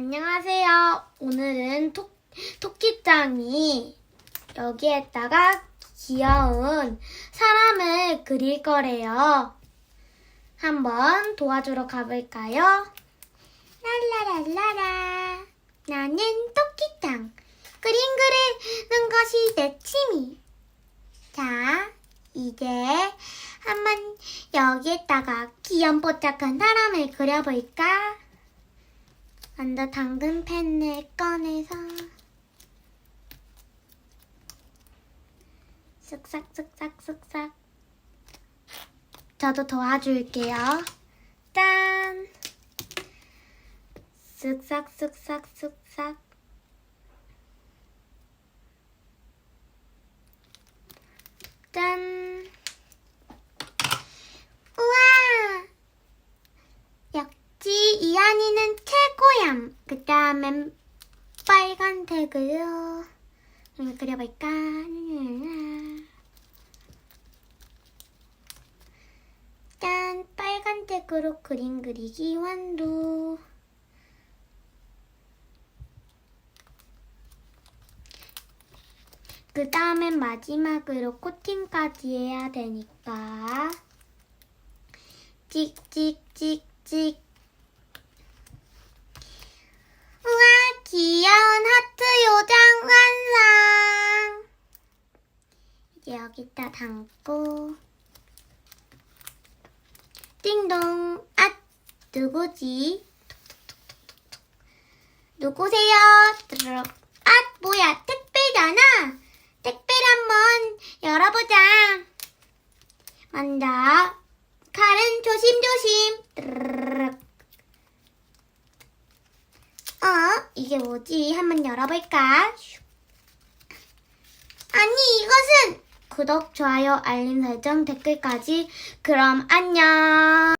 안녕하세요. 오늘은 토, 토끼짱이 여기에다가 귀여운 사람을 그릴 거래요. 한번 도와주러 가볼까요? 랄라랄라라. 나는 토끼짱. 그림 그리는 것이 내 취미. 자, 이제 한번 여기에다가 귀염뽀짝한 사람을 그려볼까? 먼저 당근 펜을 꺼내서 쓱싹 쓱싹 쓱싹 저도 도와줄게요. 짠! 쓱싹 쓱싹 쓱싹 짠! 우와! 역시 이한이는 최고얌. 그 다음엔 빨간색으로 그려볼까? 짠! 빨간색으로 그림 그리기 완료. 그 다음엔 마지막으로 코팅까지 해야 되니까 찍찍찍찍 여기다 담고 띵동 아 누구지 누구세요. 아 뭐야 택배잖아 택배를 한번 열어보자 먼저 칼은 조심조심. 어? 이게 뭐지? 한번 열어볼까? 슉. 아니, 이것은 구독, 좋아요, 알림 설정, 댓글까지. 그럼 안녕.